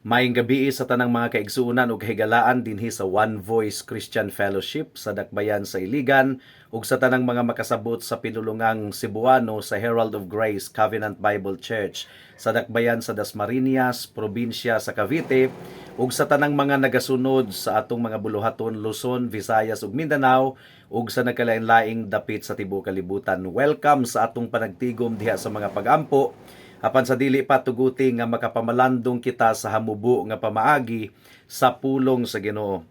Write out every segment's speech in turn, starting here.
Maayong gabi sa tanang mga kaigsuunan ug higalaan dinhi sa One Voice Christian Fellowship sa Dakbayan sa Iligan ug sa tanang mga makasabot sa pinulungang Cebuano sa Herald of Grace Covenant Bible Church sa Dakbayan sa Dasmariñas, probinsya sa Cavite ug sa tanang mga nagasunod sa atong mga buluhaton Luzon, Visayas ug Mindanao ug sa nagkalain-laing dapit sa tibuok kalibutan. Welcome sa atong panagtigom diha sa mga pagampo apan sa dili pa tuguti nga makapamalandong kita sa hamubo nga pamaagi sa pulong sa Ginoo.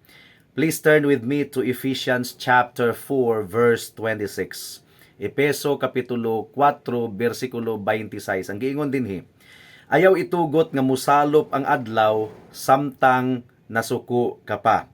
Please turn with me to Ephesians chapter 4 verse 26. Epeso kapitulo 4 bersikulo 26. Ang giingon dinhi, ayaw itugot nga musalop ang adlaw samtang nasuko ka pa.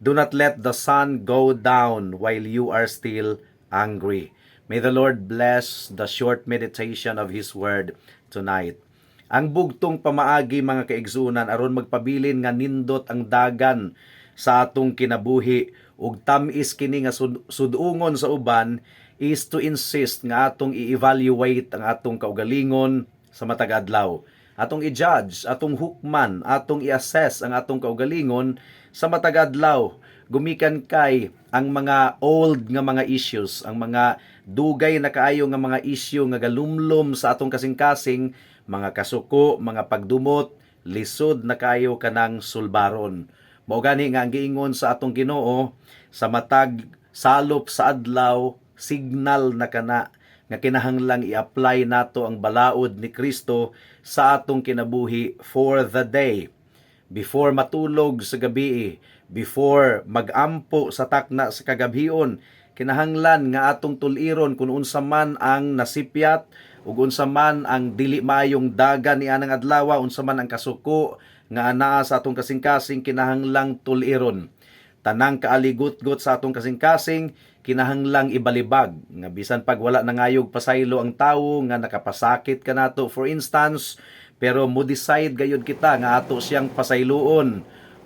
Do not let the sun go down while you are still angry. May the Lord bless the short meditation of His Word tonight. Ang bugtong pamaagi mga kaigsunan aron magpabilin nga nindot ang dagan sa atong kinabuhi ug tamis kini nga sud- sudungon sa uban is to insist nga atong i-evaluate ang atong kaugalingon sa matag adlaw. Atong i-judge, atong hukman, atong i-assess ang atong kaugalingon sa matag adlaw gumikan kay ang mga old nga mga issues, ang mga dugay na kaayo nga mga issue nga galumlom sa atong kasing-kasing, mga kasuko, mga pagdumot, lisod na kaayo kanang sulbaron. Mao gani nga ang giingon sa atong Ginoo sa matag salop sa adlaw, signal na kana nga kinahanglang i-apply nato ang balaod ni Kristo sa atong kinabuhi for the day before matulog sa gabi, before magampo sa takna sa kagabhion, kinahanglan nga atong tuliron kung unsa man ang nasipyat ug unsa man ang dili mayong dagan ni anang adlaw, unsa man ang kasuko nga anaa sa atong kasing-kasing kinahanglang tuliron. Tanang kaaligot-got sa atong kasing-kasing kinahanglang ibalibag. Nga bisan pag wala nangayog pasaylo ang tawo nga nakapasakit kanato for instance pero mo decide gayud kita nga ato siyang pasayloon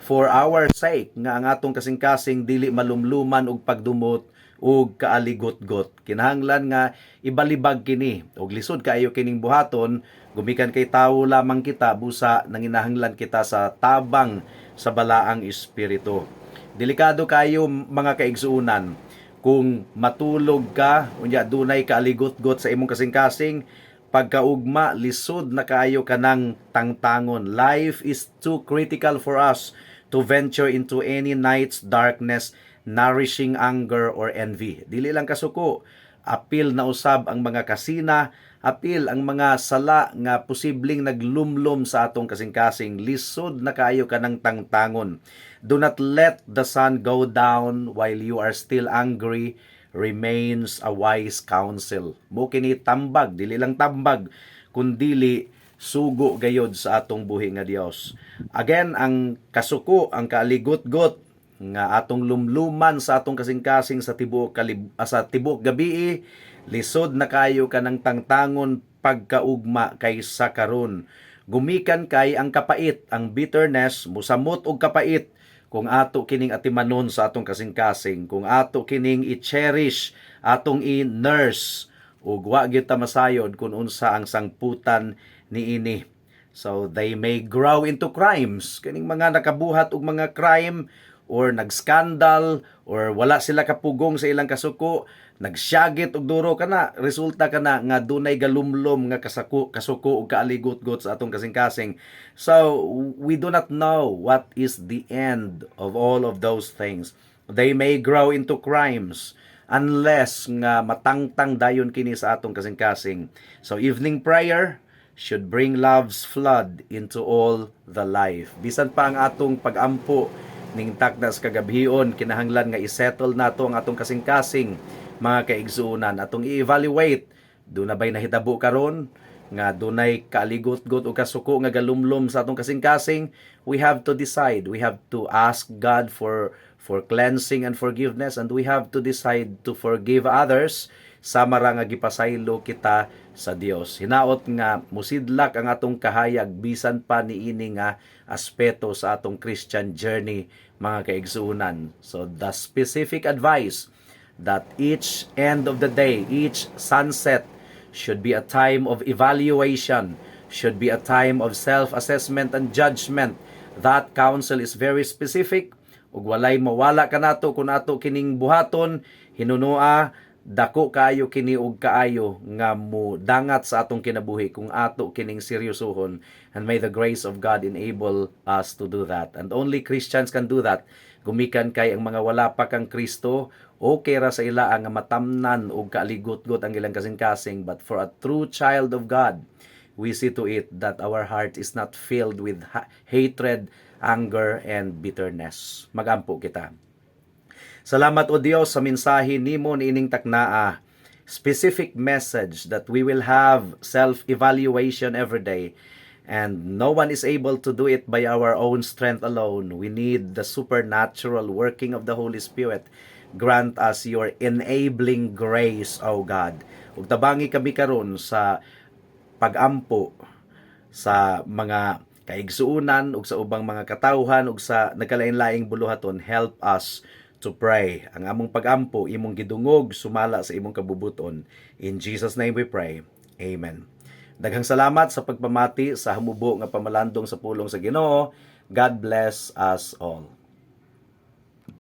for our sake nga ang atong kasing-kasing dili malumluman og pagdumot ug kaaligot-got. Kinahanglan nga ibalibag kini. Og lisod kaayo kining buhaton gumikan kay tawo lamang kita busa nanginahanglan kita sa tabang sa balaang espiritu. Delikado kayo mga kaigsuunan kung matulog ka unya dunay kaaligot-got sa imong kasing-kasing pagkaugma lisod na kaayo kanang tangtangon. Life is too critical for us to venture into any night's darkness nourishing anger or envy. Dili lang kasuko. Apil na usab ang mga kasina. Apil ang mga sala nga posibleng naglumlom sa atong kasing-kasing. Lisod na kaayo kanang tangtangon. Do not let the sun go down while you are still angry remains a wise counsel. Mo kini tambag, dili lang tambag, kundili sugo gayod sa atong buhi nga Dios. Again, ang kasuko, ang kaaligot-got nga atong lumluman sa atong kasing-kasing sa tibuok kalib ah, sa tibuok gabi lisod na kayo kanang tangtangon pagkaugma kay sa karon gumikan kay ang kapait ang bitterness musamot og kapait kung ato kining atimanon sa atong kasing-kasing, kung ato kining i-cherish, atong i-nurse, ug wa gyud ta masayod kung unsa ang sangputan niini. So they may grow into crimes. Kining mga nakabuhat og mga crime or nagskandal or wala sila kapugong sa ilang kasuko, nagsyagit og duro kana, resulta kana nga dunay galumlom nga kasako kasuko ug kaaligot-got sa atong kasing-kasing. So we do not know what is the end of all of those things. They may grow into crimes unless nga matangtang dayon kini sa atong kasing-kasing. So evening prayer should bring love's flood into all the life. Bisan pa ang atong pag-ampo ning takdas kagabhion kinahanglan nga i-settle nato ang atong kasing-kasing mga kaigsuunan. Atong i-evaluate do na bay nahitabo karon? Nga dunay kaaligot-got o kasuko nga galumlom sa atong kasing-kasing? We have to decide. We have to ask God for for cleansing and forgiveness and we have to decide to forgive others sama ra nga gipasaylo kita sa Dios hinaot nga musidlak ang atong kahayag bisan pa niini nga aspeto sa atong Christian journey mga kaigsuunan. So the specific advice that each end of the day, each sunset should be a time of evaluation, should be a time of self-assessment and judgment. That counsel is very specific. Ug walay mawala ka nato kung ato kining buhaton hinunua dako kaayo kini og kaayo nga mo dangat sa atong kinabuhi kung ato kining seryosohon and may the grace of God enable us to do that and only Christians can do that gumikan kay ang mga wala pa kang Kristo okay ra sa ila ang matamnan og kaaligot-got ang ilang kasing-kasing but for a true child of God we see to it that our heart is not filled with ha- hatred, anger, and bitterness. Magampo kita. Salamat o Dios sa mensahe nimo niining taknaa. Specific message that we will have self-evaluation every day and no one is able to do it by our own strength alone. We need the supernatural working of the Holy Spirit. Grant us your enabling grace, O God. Ug tabangi kami karon sa pagampo sa mga kaigsuunan ug sa ubang mga katawhan ug sa nagkalain-laing buluhaton help us to pray. Ang among pagampo imong gidungog sumala sa imong kabubuton. In Jesus name we pray. Amen. Daghang salamat sa pagpamati sa humubo nga pamalandong sa pulong sa Ginoo. God bless us all